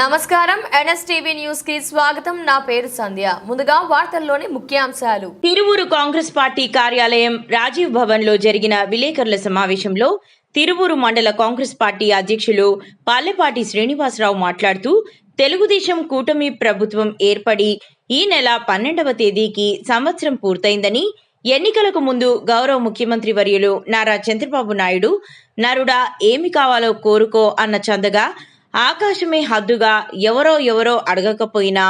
నమస్కారం. ఎన్ఎస్టీవీ న్యూస్కి స్వాగతం. నా పేరు సంధ్య. ముందుగా వార్తల్లోని ముఖ్యాంశాలు. తిరువూరు కాంగ్రెస్ పార్టీ కార్యాలయం రాజీవ్ భవన్లో జరిగిన విలేకరుల సమావేశంలో తిరువూరు మండల కాంగ్రెస్ పార్టీ అధ్యక్షులు పాలెపాటి శ్రీనివాసరావు మాట్లాడుతూ తెలుగుదేశం కూటమి ప్రభుత్వం ఏర్పడి ఈ నెల పన్నెండవ తేదీకి సంవత్సరం పూర్తయిందని ఎన్నికలకు ముందు గౌరవ ముఖ్యమంత్రి వర్యులు నారా చంద్రబాబు నాయుడు నరుడా ఏమి కావాలో కోరుకో అన్న చందగా ఆకాశమే హద్దుగా ఎవరో ఎవరో అడగకపోయినా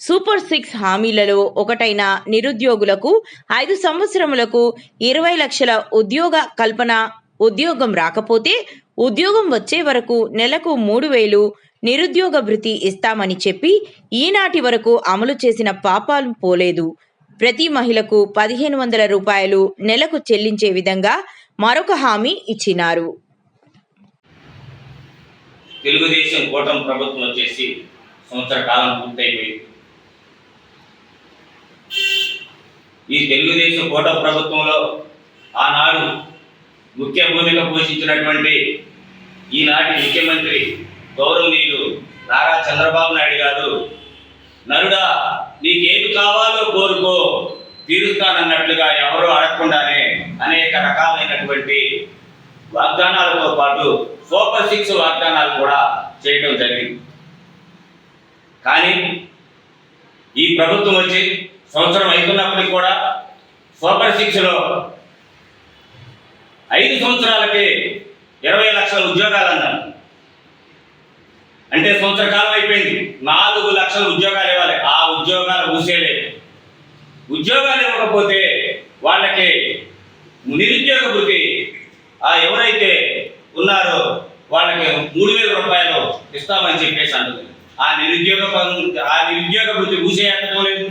సూపర్ సిక్స్ హామీలలో ఒకటైన నిరుద్యోగులకు ఐదు సంవత్సరములకు ఇరవై లక్షల ఉద్యోగ కల్పన ఉద్యోగం రాకపోతే ఉద్యోగం వచ్చే వరకు నెలకు మూడు వేలు నిరుద్యోగ భృతి ఇస్తామని చెప్పి ఈనాటి వరకు అమలు చేసిన పాపాలు పోలేదు. ప్రతి మహిళకు పదిహేను వందల రూపాయలు నెలకు చెల్లించే విధంగా మరొక హామీ ఇచ్చినారు. తెలుగుదేశం కూటమి ప్రభుత్వం వచ్చేసి సంవత్సర కాలం పూర్తయిపోయింది. ఈ తెలుగుదేశం కూటమి ప్రభుత్వంలో ఆనాడు ముఖ్య భూమిక పోషించినటువంటి ఈనాటి ముఖ్యమంత్రి గౌరవనీయులు నారా చంద్రబాబు నాయుడు గారు నరుడా నీకేమి కావాలో కోరుకో తీరుస్తానన్నట్లుగా ఎవరూ అడగకుండానే అనేక రకాలైనటువంటి వాగ్దానాలతో పాటు సూపర్ సిక్స్ వాగ్దానాలు కూడా చేయటం జరిగింది. కానీ ఈ ప్రభుత్వం వచ్చి సంవత్సరం అవుతున్నప్పటికీ కూడా సూపర్ సిక్స్లో ఐదు సంవత్సరాలకి ఇరవై లక్షల ఉద్యోగాలు అన్నారు. అంటే సంవత్సర కాలం అయిపోయింది. నాలుగు లక్షల ఉద్యోగాలు ఇవ్వాలి. ఆ ఉద్యోగాలు మూసేయలేదు ఉద్యోగాలు ఇవ్వకపోతే వాళ్ళకి నిరుద్యోగ వృత్తి ఆ ఎవరైతే ఉన్నారో వాళ్ళకి మూడు వేల రూపాయలు ఇస్తామని చెప్పేసి అంటుంది. ఆ నిరుద్యోగ ఆ నిరుద్యోగ వృత్తి ఊసేయటం లేదు.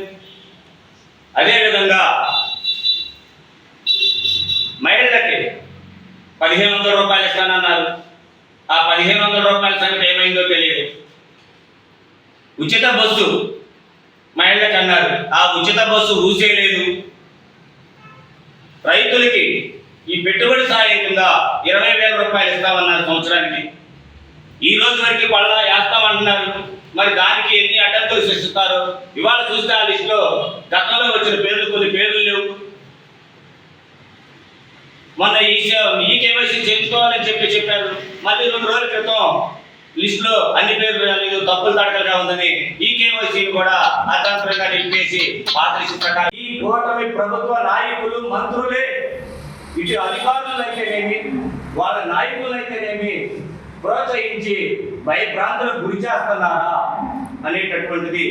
అదేవిధంగా మహిళలకి పదిహేను వందల రూపాయలు ఇస్తానన్నారు. ఆ పదిహేను వందల రూపాయల సంగతి ఏమైందో తెలియదు. ఉచిత బస్సు మహిళలకు అన్నారు. ఆ ఉచిత బస్సు ఊసేయలేదు రైతులకి ఈ పెట్టుబడి సాయం కింద ఇరవై వేల రూపాయలు ఇస్తామన్నారు సంవత్సరానికి. ఈ రోజు వరకు పళ్ళ వేస్తామంటున్నారు మరి దానికి ఎన్ని అడ్డంకులు సృష్టిస్తారు? ఇవాళ చూస్తే ఆ లిస్టులో గతంలో వచ్చిన పేర్లు కొన్ని పేర్లు లేవు. మొన్న ఈ ఈ కేవైసీ చేయించుకోవాలని చెప్పి చెప్పారు. మళ్ళీ రెండు రోజుల క్రితం లిస్టులో అన్ని పేర్లు రాలేదు తప్పులు తడకలుగా ఉందని ఈ కేవైసీని కూడా అతంత్రంగా నిలిపేసి పాత ప్రకారం. ఈ కూటమి ప్రభుత్వ నాయకులు మంత్రులే ఇటు అధికారులైతేనేమి వాళ్ళ నాయకులైతేనేమి ప్రోత్సహించి భయభ్రాంతులకు గురి చేస్తున్నారా అనేటటువంటిది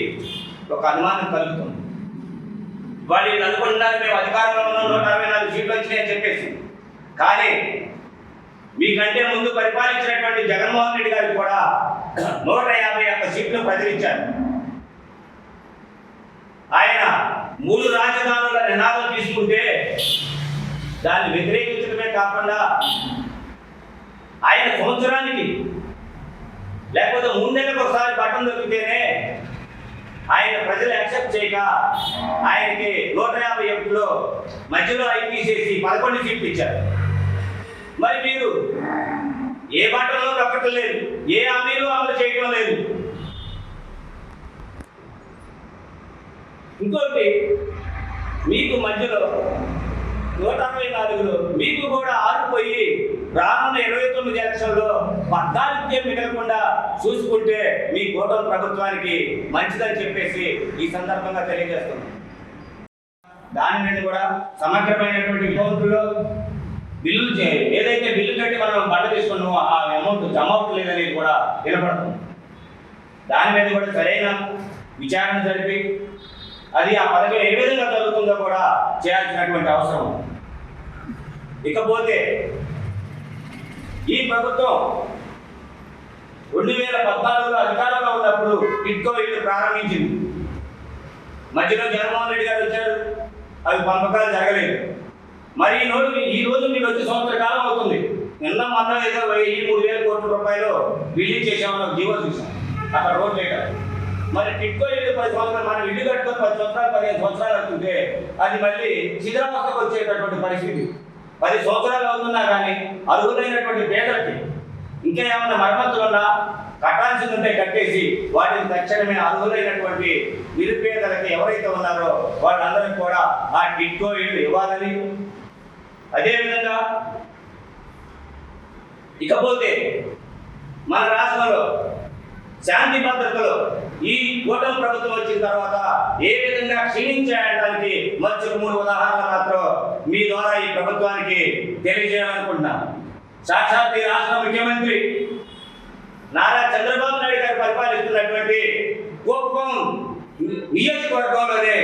ఒక అనుమానం కలుగుతుంది. వాళ్ళు అనుకుంటున్నారు మేము అధికారంలో ఉన్న నూట అరవై నాలుగు సీట్లు వచ్చినాయని చెప్పేసి. కానీ మీకంటే ముందు పరిపాలించినటువంటి జగన్మోహన్ రెడ్డి గారికి కూడా నూట యాభై ఒక్క సీట్లు ప్రచురించారు ఆయన మూడు రాజధానుల నినాదం తీసుకుంటే దాన్ని వ్యతిరేకించడమే కాకుండా ఆయన సంవత్సరానికి లేకపోతే మూడు ఒకసారి బట్టం దొరికితేనే ఆయన ప్రజలు యాక్సెప్ట్ చేయక ఆయనకి నూట యాభై ఒకటిలో మధ్యలో అయి తీసేసి పదకొండు సీట్లు ఇచ్చారు. మరి మీరు ఏ బట్టలో దొక్కటం లేదు ఏ హామీలు అమలు చేయటం లేదు. ఇంకోటి మీకు మధ్యలో నూట అరవై నాలుగులో మీకు కూడా ఆరిపోయి రానున్న ఇరవై తొమ్మిది ఎలక్షన్లో పద్నాలుగుకే మిగలకుండా చూసుకుంటే మీ కూటమి ప్రభుత్వానికి మంచిదని చెప్పేసి ఈ సందర్భంగా తెలియజేస్తున్నాం. దాని మీద కూడా సమగ్రమైనటువంటి అకౌంట్లో బిల్లులు చే- ఏదైతే బిల్లు కట్టి మనం బండ తీసుకున్నామో ఆ అమౌంట్ జమ అవ్వట్లేదనేది కూడా నిలబడుతుంది. దాని మీద కూడా సరైన విచారణ జరిపి అది ఆ పథకం ఏ విధంగా జరుగుతుందో కూడా చేయాల్సినటువంటి అవసరం ఉంది. ఇకపోతే ఈ ప్రభుత్వం రెండు వేల పద్నాలుగులో అధికారంలో ఉన్నప్పుడు ఇట్కో ఇల్లు ప్రారంభించింది. మధ్యలో జగన్మోహన్ రెడ్డి గారు వచ్చారు. అవి పంపకాలు జరగలేదు. మరి ఈ రోజు ఈ రోజు మీరు వచ్చే సంవత్సర కాలం అవుతుంది. నిన్న మొన్న ఏదో వెయ్యి మూడు వేల కోట్ల రూపాయలు రిలీజ్ చేసామని జీవో చూసాం అక్కడ రోడ్ లేటర్ మరి టిట్కో ఇల్లు పది సంవత్సరాలు మనం ఇల్లు కట్టుకొని పది సంవత్సరాలు పదిహేను సంవత్సరాలు అవుతుంటే అది మళ్ళీ శిథిరావస్థకు వచ్చేటటువంటి పరిస్థితి. పది సంవత్సరాలు అవుతున్నా కానీ అర్హులైనటువంటి పేదలకి ఇంకా ఏమైనా మరమ్మతులు ఉన్నా కట్టాల్సి ఉంటే కట్టేసి వాటిని తక్షణమే అర్హులైనటువంటి నిరుపేదలకి ఎవరైతే ఉన్నారో వాళ్ళందరికీ కూడా ఆ టిట్కో ఇల్లు ఇవ్వాలని. అదేవిధంగా ఇకపోతే మన రాష్ట్రంలో శాంతి భద్రతలు ఈ కూటమి ప్రభుత్వం వచ్చిన తర్వాత ఏ విధంగా క్షీణించడానికి మరొక మూడు ఉదాహరణలు మాత్రం మీ ద్వారా ఈ ప్రభుత్వానికి తెలియజేయాలనుకుంటున్నాను సాక్షాత్ ఈ రాష్ట్ర ముఖ్యమంత్రి నారా చంద్రబాబు నాయుడు గారు పరిపాలిస్తున్నటువంటి కుప్పం నియోజకవర్గంలోనే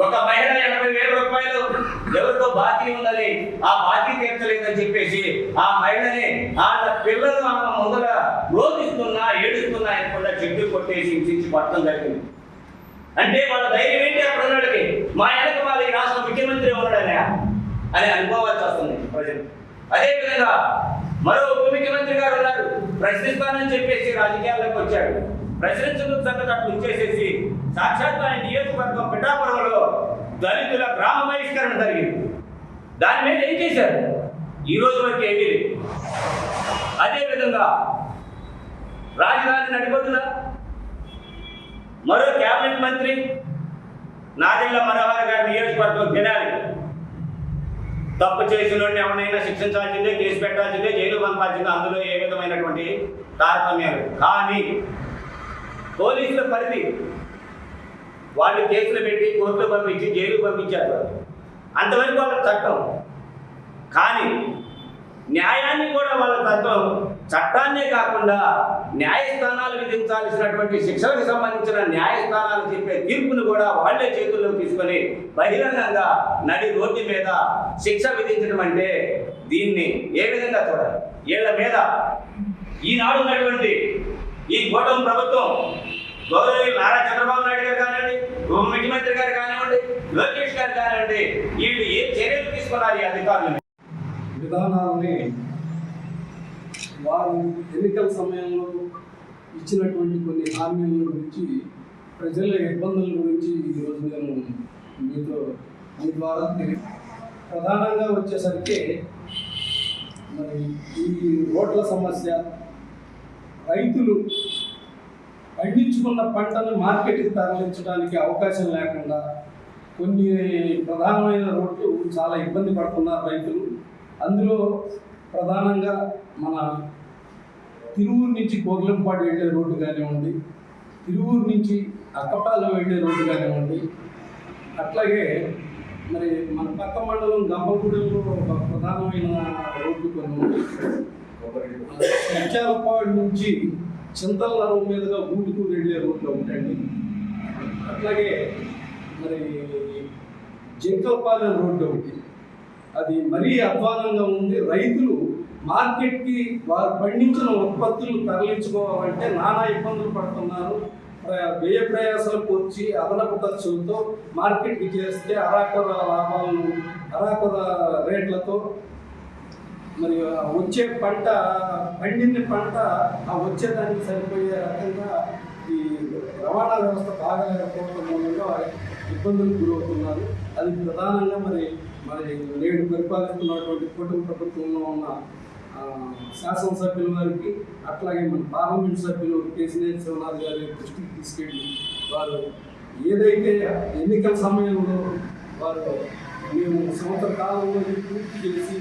ఒక మహిళ ఎనభై వేల రూపాయలు ఎవరితో బాకీ ఉందని ఆ బాకీ తీర్చలేదని చెప్పేసి ఆ మహిళని వాళ్ళ పిల్లలు ఆమె ముందర రోధిస్తున్నా ఏడుస్తున్నా అనుకుండా చెట్టు కొట్టేసి హింసించి పట్టడం జరిగింది. అంటే వాళ్ళ ధైర్యం ఏంటి అక్కడ ఉన్నాడికి మా వెనక వాళ్ళ ఈ రాష్ట్ర ముఖ్యమంత్రి ఉన్నాడనే అని అనుకోవాల్సి వస్తుంది ప్రజలు. అదేవిధంగా మరో ఉప ముఖ్యమంత్రి గారు ఉన్నారు. ప్రశ్నిస్తానని చెప్పేసి రాజకీయాల్లోకి వచ్చాడు. ప్రశ్నించడం సంగతి అట్లా ఇచ్చేసేసి సాక్షాత్ ఆయన నియోజకవర్గం పిఠాపురంలో దళితుల గ్రామ బహిష్కరణ జరిగింది. దాని మీద ఏం చేశారు? ఈ రోజు వరకు ఏమీ లేదు. అదేవిధంగా రాజధాని నడిపొద్దున మరో కేబినెట్ మంత్రి నాదెళ్ళ మనోహర్ గారి నియోజకవర్గం తినాలి. తప్పు చేసిన ఎవరినైనా శిక్షించాల్సిందే కేసు పెట్టాల్సిందే జైలు పంపాల్సిందే అందులో ఏ విధమైనటువంటి తారతమ్యాలు. కానీ పోలీసుల పరిధి. వాళ్ళు కేసులు పెట్టి కోర్టులు పంపించి జైలు పంపించారు. అంతవరకు వాళ్ళ చట్టం. కానీ న్యాయాన్ని కూడా వాళ్ళ తత్వం చట్టాన్నే కాకుండా న్యాయస్థానాలు విధించాల్సినటువంటి శిక్షలకు సంబంధించిన న్యాయస్థానాలు చెప్పే తీర్పును కూడా వాళ్ళే చేతుల్లో తీసుకొని బహిరంగంగా నడి రోడ్డు మీద శిక్ష విధించడం అంటే దీన్ని ఏ విధంగా చూడాలి? వీళ్ళ మీద ఈనాడు ఉన్నటువంటి ఈ కూటమి ప్రభుత్వం గౌరవ నారా చంద్రబాబు నాయుడు గారు కానివ్వండి ఉప ముఖ్యమంత్రి గారు కానివ్వండి లోకేష్ గారు కానివ్వండి వీళ్ళు ఏ చర్యలు తీసుకున్నారు ఈ అధికారులు విధానాలని వారు ఎన్నికల సమయంలో ఇచ్చినటువంటి కొన్ని హామీల గురించి ప్రజల ఇబ్బందుల గురించి ఈరోజు నేను మీతో మీ ద్వారా ప్రధానంగా వచ్చేసరికి మరి ఈ రోడ్ల సమస్య రైతులు పండించుకున్న పంటను మార్కెట్కి తరలించడానికి అవకాశం లేకుండా కొన్ని ప్రధానమైన రోడ్లు చాలా ఇబ్బంది పడుతున్నారు రైతులు. అందులో ప్రధానంగా మన తిరువూరు నుంచి కోగిలంపాడు వెళ్ళే రోడ్డు కానివ్వండి తిరువూరు నుంచి అక్కపాలెం వెళ్ళే రోడ్డు కానివ్వండి అట్లాగే మరి మన పక్క మండలం గంపగూడెంలో ఒక ప్రధానమైన రోడ్డు కొన్ని విచారపాడు నుంచి నుంచి చింతలనరం మీదుగా ఊటుకు వెళ్ళే రోడ్లో ఒకటండి అట్లాగే మరి జంకల్పాలెం రోడ్డు ఒకటి. అది మరీ అధ్వానంగా ఉంది. రైతులు మార్కెట్కి వారు పండించిన ఉత్పత్తులు తరలించుకోవాలంటే నానా ఇబ్బందులు పడుతున్నారు. వ్యయ ప్రయాసాలకు వచ్చి అదనపు ఖర్చులతో మార్కెట్కి చేస్తే అరాకొర లాభాలను అరాకొర రేట్లతో మరి వచ్చే పంట పండిన పంట ఆ వచ్చేదానికి సరిపోయే రకంగా ఈ రవాణా వ్యవస్థ బాగాలేకపోవడం మూలంగా ఇబ్బందులకు గురవుతున్నారు. అది ప్రధానంగా మరి మరి నేడు పరిపాలిస్తున్నటువంటి కూటమి ప్రభుత్వంలో ఉన్న శాసనసభ్యుల వారికి అట్లాగే మన పార్లమెంట్ సభ్యులు కేసీఆర్ శివనాథ్ గారి దృష్టికి తీసుకెళ్ళి వారు ఏదైతే ఎన్నికల సమయంలో వారు మేము సంవత్సర కాలంలో పూర్తి చేసి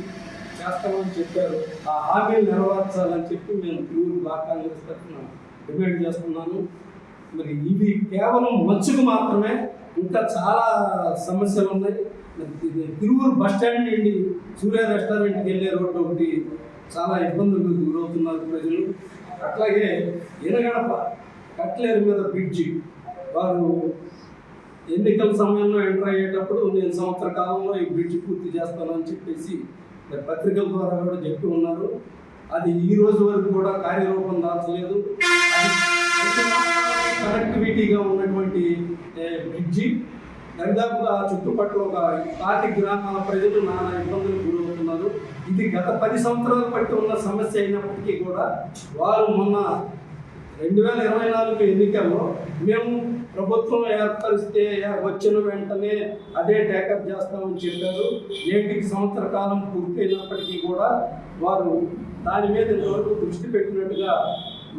చేస్తామని చెప్పారు ఆ హామీలు నెరవేర్చాలని చెప్పి మేము తిరుగు బ్లాక్ కాంగ్రెస్ తరఫున డిమాండ్ చేస్తున్నాను. మరి ఇవి కేవలం మచ్చుకు మాత్రమే ఇంకా చాలా సమస్యలు ఉన్నాయి. తిరువురు బస్ స్టాండ్ నుండి సూర్య రెస్టారెంట్కి వెళ్ళే రోడ్డు ఒకటి చాలా ఇబ్బందులు గురవుతున్నారు ప్రజలు. అట్లాగే ఎనగడప కట్లేరు మీద బ్రిడ్జి. వారు ఎన్నికల సమయంలో ఎంటర్ అయ్యేటప్పుడు నేను సంవత్సర కాలంలో ఈ బ్రిడ్జ్ పూర్తి చేస్తానని చెప్పేసి పత్రికల ద్వారా కూడా చెప్తూ ఉన్నారు. అది ఈ రోజు వరకు కూడా కార్యరూపం దాల్చలేదు కనెక్టివిటీగా ఉన్నటువంటి బ్రిడ్జి దరిదాపుగా చుట్టుపక్కల ఒక పాతి గ్రామాల ప్రజలు నానా ఇబ్బందులకు గురవుతున్నారు. ఇది గత పది సంవత్సరాలు పట్టి ఉన్న సమస్య అయినప్పటికీ కూడా వారు మొన్న రెండు వేల ఇరవై నాలుగు ఎన్నికల్లో మేము ప్రభుత్వం ఏర్పరిస్తే వచ్చిన వెంటనే అదే టేకప్ చేస్తామని చెప్పారు. ఏటికి సంవత్సర కాలం పూర్తయినప్పటికీ కూడా వారు దాని మీద ఇంతవరకు దృష్టి పెట్టినట్టుగా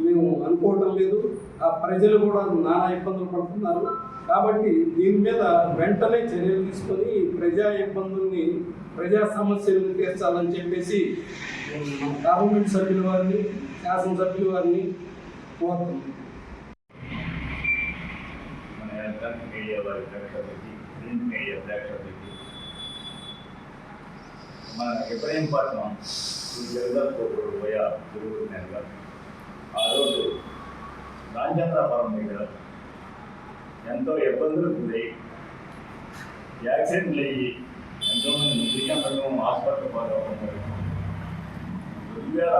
మేము అనుకోవటం లేదు. ఆ ప్రజలు కూడా నానా ఇబ్బందులు పడుతున్నారు. కాబట్టి దీని మీద వెంటనే చర్యలు తీసుకొని ప్రజా ఇబ్బందుల్ని ప్రజా సమస్యలను తీర్చాలని చెప్పేసి గవర్నమెంట్ సభ్యుల వారిని శాసనసభ్యుల వారిని కోరుతున్నాం మన ఎలక్ట్రానిక్ మీడియా వారి ప్రేక్షకులకి ప్రింట్ మీడియా ప్రేక్షకులకి. మన ఇబ్రహీంపట్నం జగదత్పూర్ పోయా తిరుగురు నెలగా ఆ రోజు రాజేంద్రపురం దగ్గర ఎంతో ఇబ్బందులు గురై యాక్సిడెంట్లు అయ్యి ఎంతోమంది మృతికంతకం హాస్పిటల్ పాలవడం రెండు వేల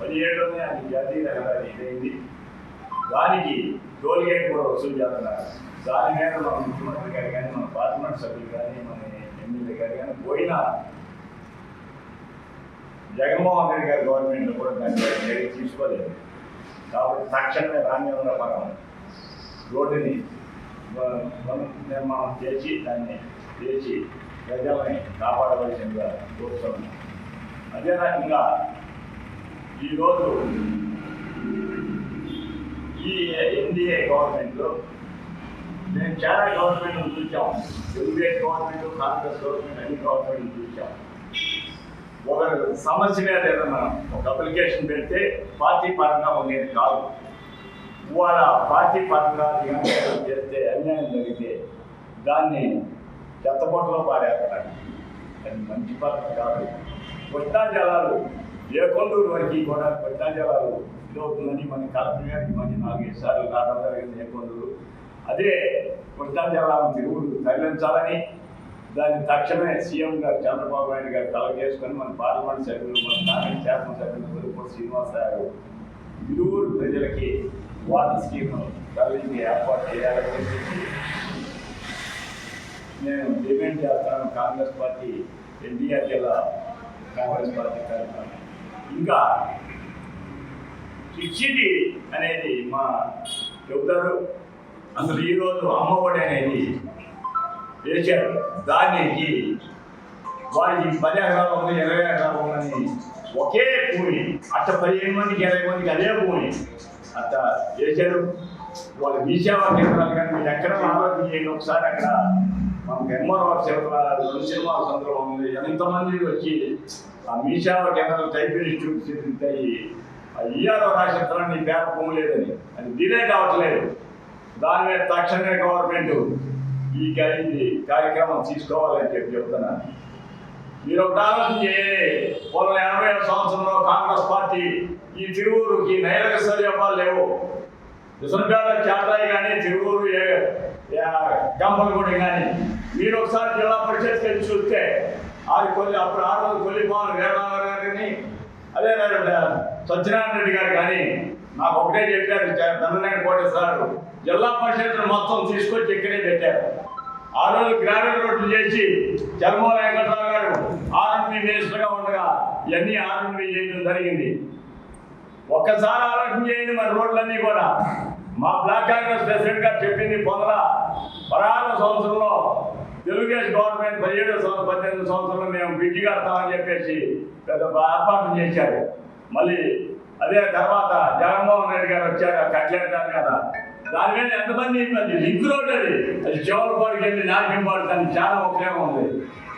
పదిహేడులోనే అది జాతీయ రహదారి ఇదైంది దానికి టోల్ గేట్ కూడా వసూలు చేస్తున్నారు. దాని మీద మన ముఖ్యమంత్రి గారు కానీ మన పార్లమెంట్ సభ్యులు కానీ మన ఎమ్మెల్యే గారు కానీ పోయిన జగన్మోహన్ రెడ్డి గారి గవర్నమెంట్ కూడా దాని మీద చర్య తీసుకోలేదు. కాబట్టి తక్షణమే రాజ్యాంగపరం రోడ్డుని నిర్మాణం చేసి దాన్ని చేసి ప్రజల్ని కాపాడవలసిందిగా కోరుతున్నాం. అదే రకంగా ఈరోజు ఈ ఎన్డీఏ గవర్నమెంట్లో మేము చాలా గవర్నమెంట్ చూసాం తెలుగుదేశం గవర్నమెంట్ కాంగ్రెస్ గవర్నమెంట్ అన్ని గవర్నమెంట్ చూసాం ఒక సమస్య మీద ఏదైనా ఒక అప్లికేషన్ పెడితే పార్టీ పరంగా ఉండేది కాదు. ఇవాళ పార్టీ పరంగా చేస్తే అన్యాయం జరిగితే దాన్ని చెత్తపొట్టలో పాడేస్తారు అది మంచి పద్ధతి కాదు. కృష్ణా జలాలు ఏ కొండూరు వరకు కూడా కృష్ణా జలాలు ఇదవుతుందని మన కలెక్టర్ గారికి మంచి నాలుగైదు సార్లు రావడం జరిగింది ఏ కొండూరు. అదే కృష్ణా జలాలను తిరుగుడు తరలించాలని దాన్ని తక్షణమే సీఎం గారు చంద్రబాబు నాయుడు గారు తలకేసుకొని మన పార్లమెంట్ సభ్యులు మన కాంగ్రెస్ శాసనసభ్యులు తిరుపతి శ్రీనివాస్ గారు ఇరువురు ప్రజలకి వాటర్ స్కీమ్ తరలించి ఏర్పాటు చేయాలని చెప్పేసి నేను డిమాండ్ చేస్తాను. కాంగ్రెస్ పార్టీ ఎన్టీఆర్ జిల్లా కాంగ్రెస్ పార్టీ తరఫున. ఇంకా సబ్సిడీ అనేది మా చెబుతారు. అసలు ఈరోజు అమ్మఒడి అనేది వేశారు. దానికి వారికి పది ఎకరాలు ఉంది ఇరవై ఎకరాలు ఉందని ఒకే భూమి అట్ట పదిహేను మందికి ఇరవై మందికి అదే భూమి అట్ట వేశారు. వాళ్ళు మీసేవా కేంద్రాలు కానీ మీరు ఎక్కడ ఆలోచన చేయండి ఒకసారి అక్కడ? మనకు ఎంఆర్ఆర్ సేవలు సినిమా సందర్భం ఉంది. ఎంతమంది వచ్చి ఆ మీసేవా కేంద్రాలు టైప్ ఇన్స్టిట్యూట్ తిరుగుతాయి ఆ ఈఆర్ఓ రాసేస్తారని పేద భూమి లేదని. అది దీనే కావట్లేదు. దాని మీద తక్షణమే గవర్నమెంట్ ఈ కా- కార్యక్రమం తీసుకోవాలని చెప్పి చెప్తున్నాను మీరు ఒక ఆలోచన చేయండి. పంతొమ్మిది ఎనభై ఏడు సంవత్సరంలో కాంగ్రెస్ పార్టీ ఈ తిరువూరుకి నైరక సౌలభ్యాలు లేవు. విసనపేట చేతాయి కానీ తిరువురు గంపలగూడి కానీ మీరు ఒకసారి జిల్లా పరిషత్ కలిసి చూస్తే అది కొల్లి అప్పుడు ఆరు కొల్లిపాలు వీరనారాయణ గారు గారిని అదే సత్యనారాయణ రెడ్డి గారు కానీ నాకు ఒకటే చెప్పారు చంద్రనాయుడు కోటేశ్వరరావు జిల్లా పరిషత్ను మొత్తం తీసుకొచ్చి ఇక్కడే పెట్టారు. ఆ రోజు గ్రామీణ రోడ్లు చేసి జగన్మోహన్ వెంకటరావు గారు ఆర్ఎంపీ మినిస్టర్గా ఉండగా ఇవన్నీ ఆర్ఎంపీ చేయడం జరిగింది. ఒక్కసారి ఆలోచన చేయండి మరి రోడ్లన్నీ కూడా. మా బ్లాక్ కాంగ్రెస్ ప్రెసిడెంట్ గారు చెప్పింది పొందల పదహారు సంవత్సరంలో తెలుగుదేశం గవర్నమెంట్ పదిహేడు సంవత్సరం పద్దెనిమిది సంవత్సరంలో మేము బ్రిడ్జి కడతామని చెప్పేసి పెద్ద ఆర్పాటం చేశారు. మళ్ళీ అదే తర్వాత జగన్మోహన్ రెడ్డి గారు వచ్చాక కట్లేటారు కదా. దాని మీద ఎంతమంది లింక్ రోడ్ అది. అది చివరి పాడికి వెళ్ళి నాట్యం పాడుతాను చాలా ఉపయోగం ఉంది.